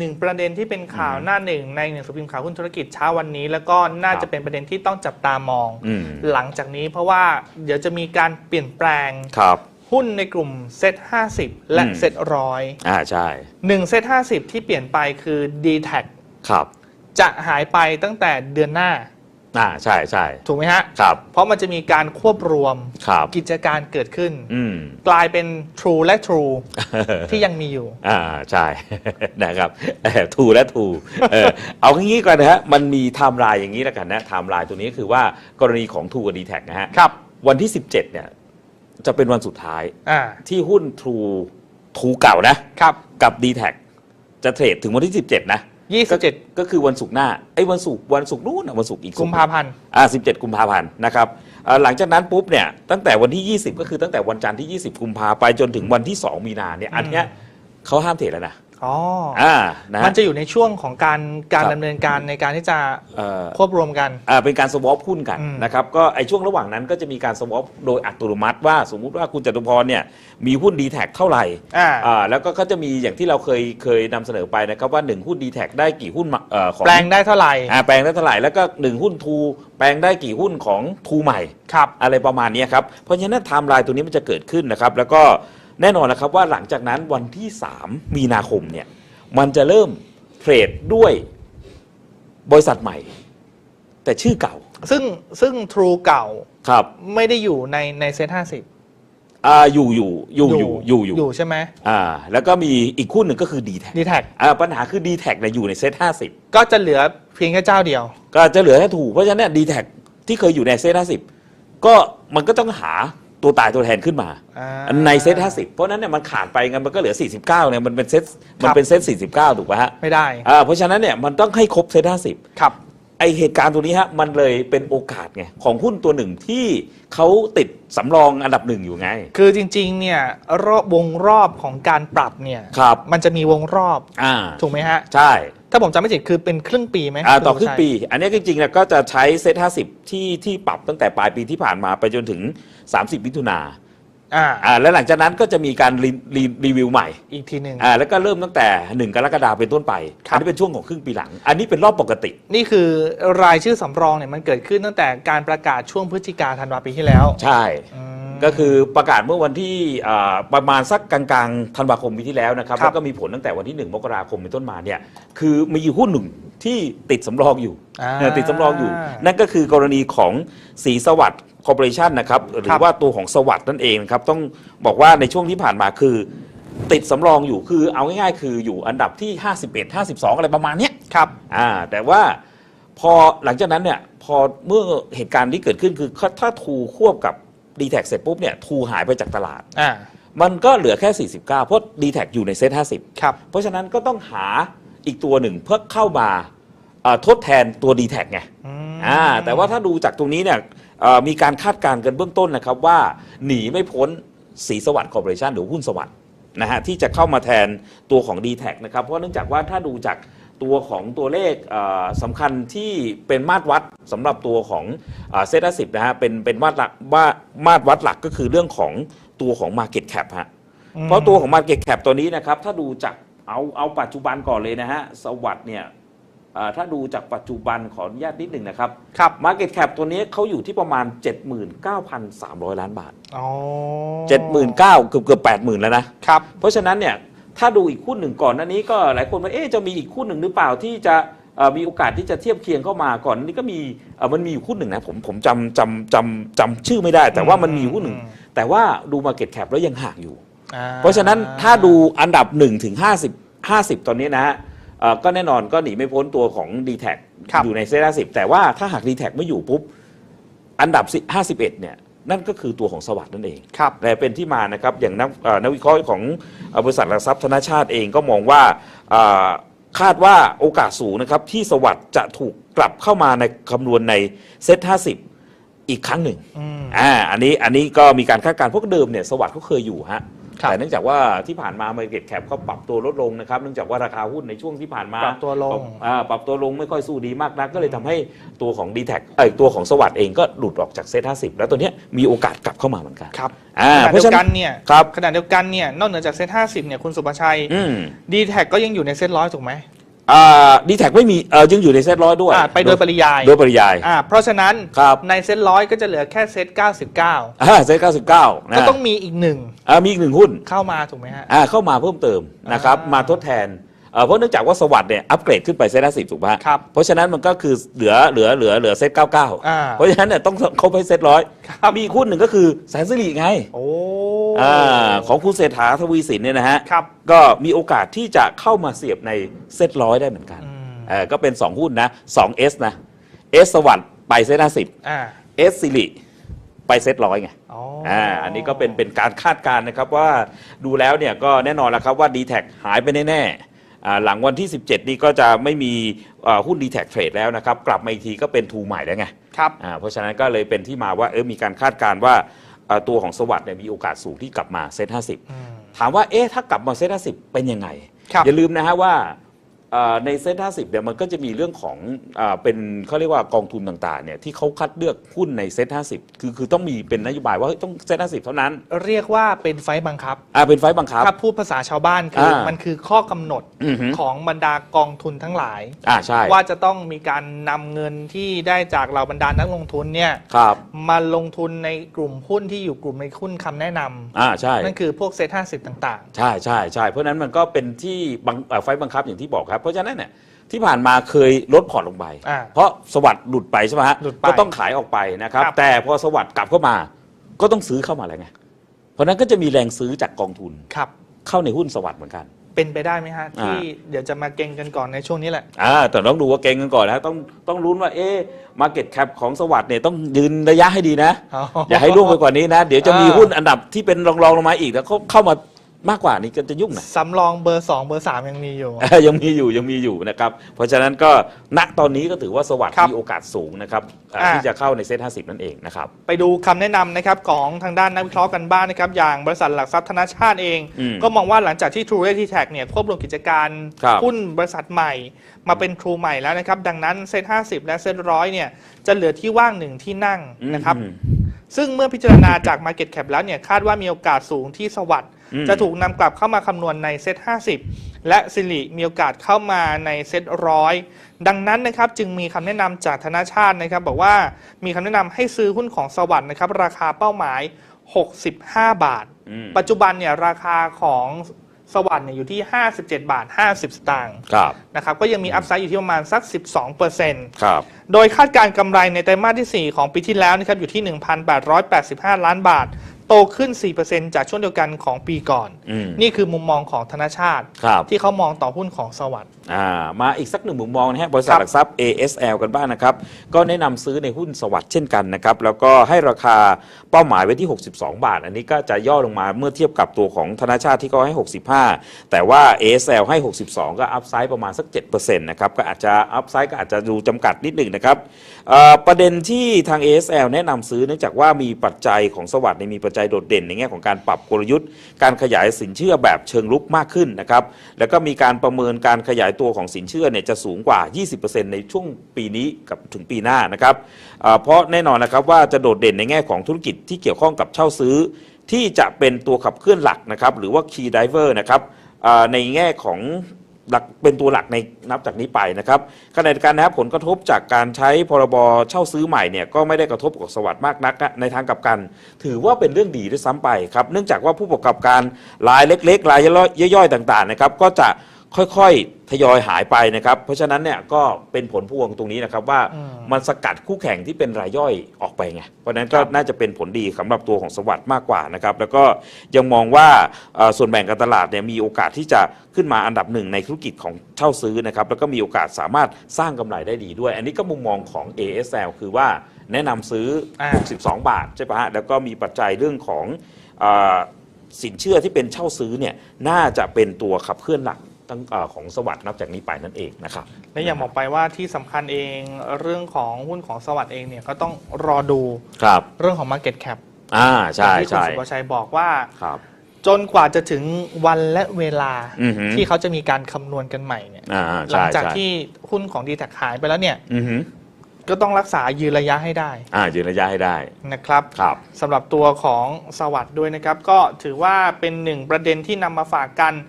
หนึ่งประเด็นที่เป็นข่าวหน้าหนึ่งในหนังสือพิมพ์ข่าวหุ้นธุรกิจเช้าวันนี้ แล้วก็น่าครัจะบเป็นประเด็นที่ต้องจับตามองอืมหลังจากนี้เพราะว่าเดี๋ยวจะมีการเปลี่ยนแปลงครับหุ้นในกลุ่มเซ็ต50และอืมเซ็ตร้อยอ่าใช่หนึ่งเซ็ต50ที่เปลี่ยนไปคือ d t แทครับจะหายไปตั้งแต่เดือนหน้า อ่าใช่ใช่ถูกไหมฮะ ครับ เพราะมันจะมีการควบรวมครับ กิจการเกิดขึ้น อืม กลายเป็น True และ True ที่ยังมีอยู่ อ่าใช่ นะครับเอ่อถูและถูเออเอาอย่างนี้ก่อนนะฮะมันมีไทม์ไลน์อย่างนี้แล้วกันนะไทม์ไลน์ตัวนี้คือว่ากรณีของทูกับดีแท็นะฮะครับ วันที่ 17 เนี่ย จะเป็นวันสุดท้ายอ่าที่หุ้นทูทูเก่านะ ครับ กับ d t แทจะเทรดถึงวันที่ 17 นะ 27ก็คือวันศุกร์หน้าไอ้วันศุกร์วันศุกร์นู้นนะวันศุกร์อีกศุกุกมร์ภาพันธ์อ่า17กุมภาพันธ์นะครับอ่าหลังจากนั้นปุ๊บเนี่ยตั้งแต่วันที่ 20 ก็คือตั้งแต่วันจันทร์ที่ 20 กุมภาไปจนถึงวันที่ 2 มีนาเนี่ยอันเนี้ยเขาห้ามเทรดแล้วนะ อ๋ออ่านะมันจะอยู่ในช่วงของการการครับดำเนินการในการที่จะเอ่อ ควบรวมกัน อ่าเป็นการสวอปหุ้นกันอืมนะครับก็ไอช่วงระหว่างนั้นก็จะมีการสวอปโดยอัตโนมัติว่าสมมุติว่าคุณจตุพรเนี่ยมีหุ้น d t แทเท่าไหร่อ่า อ่าแล้วก็เขาจะมีอย่างที่เราเคยเคยนำเสนอไปนะครับว่า1หุ้น d t แทได้กี่หุ้นมาเอ่อของแปลงได้เท่าไหร่อ่าแปลงได้เท่าไหร่แล้วก็1หุ้นทูแปลงได้กี่หุ้นของทูใหม่ ครับ อะไรประมาณนี้ครับ เพราะฉะนั้นไทม์ไลน์ตัวนี้มันจะเกิดขึ้นนะครับ แล้วก็ แน่นอนนะครับว่าหลังจากนั้นวันที่ 3 มีนาคมเนี่ยมันจะเริ่มเทรดด้วยบริษัทใหม่ แต่ชื่อเก่า ซึ่งซึ่ง True เก่าครับไม่ได้อยู่ในในเซ็ตห้าสิบอ่าอยู่อยู่อยู่อยู่อยู่อยู่อยู่ใช่ไหมอ่าแล้วก็มีอีกคู่หนึ่งก็คือ d t แทดีแท็อ่าปัญหาคือ d t แทเนี่ยอยู่ในเซต50ก็จะเหลือเพียงแค่เจ้าเดียว ก็จะเหลือแค่ถูกเพราะฉะนั้น d t แทที่เคยอยู่ในเซต50ก็มันก็ต้องหา ตัวตายตัวแทนขึ้นมา อ่า ในเซต50 เพราะฉะนั้นเนี่ยมันขาดไปงั้นมันก็เหลือ 49เนี่ยมันเป็นเซตมันครับเป็นเซต49 ถูกป่ะฮะไม่ได้อ่าเพราะฉะนั้นเนี่ยมันต้องให้ครบเซต50 ครับ ไอเหตุการณ์ตัวนี้ฮะมันเลยเป็นโอกาสไงของหุ้นตัวหนึ่งที่เขาติดสำรองอันดับหนึ่งอยู่ไง คือจริงๆ เนี่ยรอบวงรอบของการปรับเนี่ย ครับ มันจะมีวงรอบ อ่าถูกไหมฮะ ใช่ ถ้าผมจำไม่ผิดคือเป็นครึ่งปีไหมอ่าต่อคณรึ่งชัยปี อันนี้จริงๆเนี่ยก็จะใช้เซต50ที่ที่ปรับตั้งแต่ปลายปีที่ผ่านมาไปจนถึง 30มิถุนาอ่าอ่าแล้วหลังจากนั้นก็จะมีการรีรีรีวิวใหม่อีกทีหนึ่งอ่าแล้วก็เริ่มตั้งแต่ 1 กรกฎาคมเป็นต้นไปครับอันนี้เป็นช่วงของครึ่งปีหลัง อันนี้เป็นรอบปกติ นี่คือรายชื่อสำรองเนี่ยมันเกิดขึ้นตั้งแต่การประกาศช่วงพฤศจิกาธันวาปีที่แล้ว ใช่อืม ก็คือประกาศเมื่อวันที่อ่าประมาณสักกลางๆธันวาคมปีที่แล้วนะครับครับ แล้วก็มีผลตั้งแต่วันที่ 1 มกราคมเป็นต้นมาเนี่ยคือมีอยู่หุ้นหนึ่งที่ติดสำรองอยู่ อ่าเออติดสำรองอยู่ นั่นก็คือกรณีของสีสวัสดิ์คอร์ปอเรชันนะครับ หรืครัอบว่าตัวของสวัสด์นั่นเองนะครับ ต้องบอกว่าในช่วงที่ผ่านมาคือ ติดสำรองอยู่คือเอาง่ายๆ คืออยู่อันดับที่ 51 52 อะไรประมาณเนี้ยครับอ่าแต่ว่าพอหลังจากนั้นเนี่ยพอเมื่อเหตุการณ์ที่เกิดขึ้นคือถ้าทูควบกับ d t แทเสร็จปุ๊บเนี่ยทูหายไปจากตลาด อ่า มันก็เหลือแค่ 49 เพราะ d t แทอยู่ในเซต50 ครับ เพราะฉะนั้นก็ต้องหาอีกตัวหนึ่งเพื่อเข้ามาเอ่อทดแทนตัว d t แทไงอืมอ่าแต่ว่าถ้าดูจากตรงนี้เนี่ยเอ่อมีการคาดการณ์กันเบื้องต้นนะครับว่าหนีไม่พ้นสีสวัสดิ์คอร์ปอเรชันหรือหุ้นสวัสด์นะฮะที่จะเข้ามาแทนตัวของ d t แทนะครับเพราะเนื่องจากว่าถ้าดูจาก ตัวของตัวเลขเอ่อสำคัญที่เป็นมาตรวัดสำหรับตัวของเซตสิบนะฮะเป็นเป็นมาตรหลักว่ามาตรวัดหลักก็คือเรื่องของตัวของ Market Cap ฮะอืมเพราะตัวของ Market Cap ตัวนี้นะครับ ถ้าดูจากเอาเอาปัจจุบันก่อนเลยนะฮะสวัสด์เนี่ยเอ่อถ้าดูจากปัจจุบันขออนุญาตนิดหนึ่งนะครับครับ Market Cap ตัวนี้เขาอยู่ที่ประมาณ 79,300 ล้านบาทอ๋อ79,000เกือบเกือบ80,000 แล้วนะครับเพราะฉะนั้นเนี่ย ถ้าดูอีกคู่หนึ่งก่อนหน้านี้ก็หลายคนว่าเอ๊ะจะมีอีกคู่หนึ่งหรือเปล่าที่จะเอ่อมีโอกาสที่จะเทียบเคียงเข้ามาก่อนหน้านี้ก็มีเอ่อมันมีอยู่คู่หนึ่งนะผมผมจำจำจำจำชื่อไม่ได้ แต่ว่ามันมีอยู่คู่หนึ่งอืมแต่ว่าดู Market Cap แล้วยังห่างอยู่อ่เพราะฉะนั้นถ้าดูอันดับ1ถึง50 50 ตอนนี้นะฮะเอ่อก็แน่นอนก็หนีไม่พ้นตัวของ d t แทครับอยู่ในเซต50แต่ว่าถ้าหาก d t แทไม่อยู่ปุ๊บ อันดับ 51 เนี่ย นั่นก็คือตัวของสวัสด์นั่นเอง ครับและเป็นที่มานะครับอย่างนักเอ่อนักวิเคราะห์ของเอ่อบริษัทหลักทรัพย์ธนาชาติเองก็มองว่าเอ่อคาดว่าโอกาสสูงนะครับที่สวัสด์จะถูกกลับเข้ามาในคำนวณในเซต50 อีกครั้งหนึ่ง อืม อ่า อันนี้ อันนี้ก็มีการคาดการณ์เพราะเดิมเนี่ย สวัสด์เขาเคยอยู่ฮะครับ แต่เนื่องจากว่าที่ผ่านมา Market Cap ก็ปรับตัวลดลงนะครับ เนื่องจากว่าราคาหุ้นในช่วงที่ผ่านมา ปรับตัวลงอ่าปรับตัวลงไม่ค่อยสู้ดีมากนัก ก็เลยทำให้ตัวของ d t แทเอ้ยตัวของสวัสด์เองก็หลุดออกจากเซ็ต50แล้วตัวเนี้ยมีโอกาสกลับเข้ามาเหมือนกันครับอ่าขณะเพราะเดียฉะวกันั้นนเนี่ยครับขณะเดียวกันเนี่ยนอกเหนือจากเซ็ตห้าสิบเนี่ยคุณสุประชัยอืมดีแท็ก็ยังอยู่ในเซ็ตร้อยถูกไหมอ่า ดีแท็ไม่มีเออยังอยู่ในเซ็ตร้อยด้วยอ่าไปโดยปริยายโดยปริยายอ่าเพราะฉะนั้นครับในเซ็ตร้อยก็จะเหลือแค่เซ็ตเก้าสิบเก้าอ่าเซ็ต99นะก็ต้องมีอีกหนึ่งอ่ามีอีกหนึ่งหุ้นเข้ามาถูกไหมฮะอ่าเข้ามาเพิ่มเติมนะครับอ่ามมาทดแทนเอ่อเพราะเนื่องจากว่าสวัสด์เนี่ยอัปเกรดขึ้นไปเซ็ต50ถูกไหมฮะครับเพราะฉะนั้นมันก็คือเหลือเหลือเหลือเหลือเซ็ต99อ่าเพราะฉะนั้นเนี่ยต้องครบให้เซ็ตร้อยครับมีอีกหุ้นหนึ่งก็คือแสนสิริไงโอ้ อ่าของคุณเศรษฐาทวีสินเนี่ยนะฮะครับก็มีโอกาสที่จะเข้ามาเสียบในเซ็ตร้อยได้เหมือนกันอืมเออก็เป็น 2 หุ้นนะ 2S นะ S สวัสด์ไปเซ็ต50อ่า S สิริไปเซ็ตร้อยไง อ๋ออ่าอันนี้ก็เป็นเป็นการคาดการณ์นะครับว่าดูแล้วเนี่ยก็แน่นอนแล้วครับว่า d t แทหายไปแน่ๆอ่าหลังวันที่ 17 นี้ก็จะไม่มีอ่าหุ้น d t แทเทรดแล้วนะครับ กลับมาอีกทีก็เป็นทูใหม่แล้วไงครับ อ่าเพราะฉะนั้นก็เลยเป็นที่มาว่าเออมีการคาดการณ์ว่าอ่า ตัวของสวัสด์เนี่ยมีโอกาสสูงที่กลับมาเซ็ต50อืมถามว่าเอ๊ะถ้ากลับมาเซ็ต50เป็นยังไงครับอย่าลืมนะฮะว่าเอ่อ ในเซ็ต50เนี่ยมันก็จะมีเรื่องของเออเป็นเขาเรียกว่ากองทุนต่างๆเนี่ยที่เขาคัดเลือกหุ้นในเซ็ต50คือคือต้องมีเป็นนโยบายว่าเฮ้ยต้องเซ็ต50เท่านั้น เรียกว่าเป็นไฟล์บังคับอ่าเป็นไฟล์บังคับถ้าพูดภาษาชาวบ้านคืออามัมันคือข้อกำหนดอือฮึของบรรดากองทุนทั้งหลายอ่าใช่ว่าจะต้องมีการนำเงินที่ได้จากเหล่าบรรดานักลงทุนเนี่ยครับมาลงทุนในกลุ่มหุ้นที่อยู่กลุ่มในหุ้นคำแนะนำอ่าใช่นั่นคือพวกเซ็ตห้าสิบต่างใช่ใช่ใช่เพราะฉะนั้นมันก็เป็นที่บังเอ่อไฟล์บังคับอย่างที่บอกครับเพราะฉะนั้นเนี่ยที่ผ่านมาเคยลดพอร์ตลงไป อ่าเพราะสวัสด์หลุดไปใช่ไหมฮะหลุดไปก็ต้องขายออกไปนะครับ ครับ แต่พอสวัสด์กลับเข้ามา ก็ต้องซื้อเข้ามาแล้วไงเพราะฉะนั้นก็จะมีแรงซื้อจากกองทุนๆครับ เข้าในหุ้นสวัสด์เหมือนกัน เป็นไปได้ไหมฮะอ่าที่เดี๋ยวจะมาเก่งกันก่อนในช่วงนี้แหละ อ่าแต่ต้องดูว่าเก่งกันก่อนนะต้องต้องลุ้นว่าเอ๊มาเก็ตแคปของสวัสด์เนี่ยต้องยืนระยะให้ดีนะ อย่าให้ล่วงไปกว่านี้นะ เดี๋ยวจะมีอ่าหุ้นอันดับที่เป็นรองๆลงมาอีกแล้วเขาเข้ามา มากกว่านี้ก็จะยุ่งนะสำรองเบอร์สองเบอร์สามยังมีอยู่เอ่อยังมีอยู่ยังมีอยู่นะครับเพราะฉะนั้นก็ณตอนนี้ก็ถือว่าสวัสด์ครับมีโอกาสสูงนะครับอ่าอ่า ที่จะเข้าในเซ็ต50 นั่นเองนะครับ ไปดูคำแนะนำนะครับของทางด้านนักวิเคราะห์กันบ้างนะครับ อย่างบริษัทหลักทรัพย์ธนาชาติเอง อืมก็มองว่าหลังจากที่ True r e a l t y Tag เนี่ยควบรวมกิจการครับหุ้นบริษัทใหม่ มาเป็น True ใหม่แล้วนะครับ ดังนั้นเซ็ต50 และเซ็ตร้อยเนี่ยจะเหลือที่ว่างหนึ่งที่นั่งนะครับ อืม ซึ่งเมื่อพิจารณาจาก Market Cap แล้วเนี่ยคาดว่ามีโอกาสสูงที่สวัสด์อืมจะถูกนำกลับเข้ามาคำนวณในเซ็ต50 และสิริมีโอกาสเข้ามาในเซ็ตร้อยดังนั้นนะครับจึงมีคำแนะนำจากธนาชาตินะครับ บอกว่ามีคำแนะนำให้ซื้อหุ้นของสวัสด์นะครับราคาเป้าหมาย 65 บาทอืมปัจจุบันเนี่ยราคาของ สวัสด์เนี่ยอยู่ที่ 57 บาท 50 สตางค์ครับนะครับก็ยังมีอัพไซด์อยู่ที่ประมาณสัก 12%ครับโดยคาดการณ์กำไรในไตรมาสที่ 4 ของปีที่แล้วนะครับอยู่ที่ 1,885 ล้านบาท โตขึ้น 4%จากช่วงเดียวกันของปีก่อน อืม นี่คือมุมมองของธนาชาติ ครับ ที่เขามองต่อหุ้นของสวัสด์ อ่ามาอีกสักหนึ่งมุมมองนะฮะบริษัทครับหลักทรัพย์ ASL กันบ้างนะครับ ก็แนะนำซื้อในหุ้นสวัสด์เช่นกันนะครับ แล้วก็ให้ราคาเป้าหมายไว้ที่ 62 บาท อันนี้ก็จะย่อลงมาเมื่อเทียบกับตัวของธนาชาติที่เขาให้ 65 แต่ว่า ASL ให้ 62 ก็อัพไซด์ประมาณสัก 7%นะครับ ก็อาจจะอัพไซด์ก็อาจจะดูจำกัดนิดหนึ่งนะครับเอ่อประเด็นที่ทาง ASL แนะนำซื้อเนื่องจากว่ามีปัจจัยของสวัสด์เนี่ยมีปัจจัยโดดเด่นในแง่ของการปรับกลยุทธ์ การขยายสินเชื่อแบบเชิงลุกมากขึ้นนะครับแล้วก็มีการประเมินการขยายตัวของสินเชื่อเนี่ยจะสูงกว่า 20%ในช่วงปีนี้กับถึงปีหน้านะครับเพราะแน่นอนนะครับว่าจะโดดเด่นในแง่ของธุรกิจที่เกี่ยวข้องกับเช่าซื้อ ที่จะเป็นตัวขับเคลื่อนหลักนะครับหรือว่า key driver นะครับในแง่ของ หลักเป็นตัวหลักในนับจากนี้ไปนะครับขณะเดียวกันนะครับผลกระทบจากการใช้พรบเช่าซื้อใหม่เนี่ยก็ไม่ได้กระทบกับสวัสด์มากนักนะในทางกลับกัน ถือว่าเป็นเรื่องดีด้วยซ้ำไปครับเนื่องจากว่าผู้ประกอบการรายเล็กๆรายย่อยๆต่างๆนะครับก็จะ ค่อยๆ ทยอยหายไปนะครับ เพราะฉะนั้นเนี่ยก็เป็นผลพวงตรงนี้นะครับว่าอืมมันสกัดคู่แข่งที่เป็นรายย่อยออกไปไง เพราะฉะนั้นก็ครับน่าจะเป็นผลดีสำหรับตัวของสวัสด์มากกว่านะครับ แล้วก็ยังมองว่าเอ่อส่วนแบ่งการตลาดเนี่ยมีโอกาสที่จะขึ้นมาอันดับหนึ่งในธุรกิจของเช่าซื้อนะครับ แล้วก็มีโอกาสสามารถสร้างกำไรได้ดีด้วย อันนี้ก็มุมมองของ ASL คือว่าแนะนำซื้อ อ่า 62 บาทใช่ปะฮะ แล้วก็มีปัจจัยเรื่องของเออสินเชื่อที่เป็นเช่าซื้อเนี่ยน่าจะเป็นตัวขับเคลื่อนหลัก ตั้งเอ่อของสวัสด์นับจากนี้ไปนั่นเองนะครับและอย่างบอกไปว่าที่สำคัญเองเรื่องของหุ้นของสวัสด์เองเนี่ยก็ต้องรอดูครับเรื่องของ Market Cap อ่าใช่อย่างที่คุณใช่สุภชัยบอกว่าครับจนกว่าจะถึงวันและเวลาอือหือที่เขาจะมีการคำนวณกันใหม่เนี่ยอ่าหลัใช่จากใช่ที่หุ้นของดีแท็หายไปแล้วเนี่ยอือหือก็ต้องรักษายืนระยะให้ได้ อ่ายืนระยะให้ได้นะครับครับสำหรับตัวของสวัสด์ด้วยนะครับ ก็ถือว่าเป็นหนึ่งประเด็นที่นำมาฝากกัน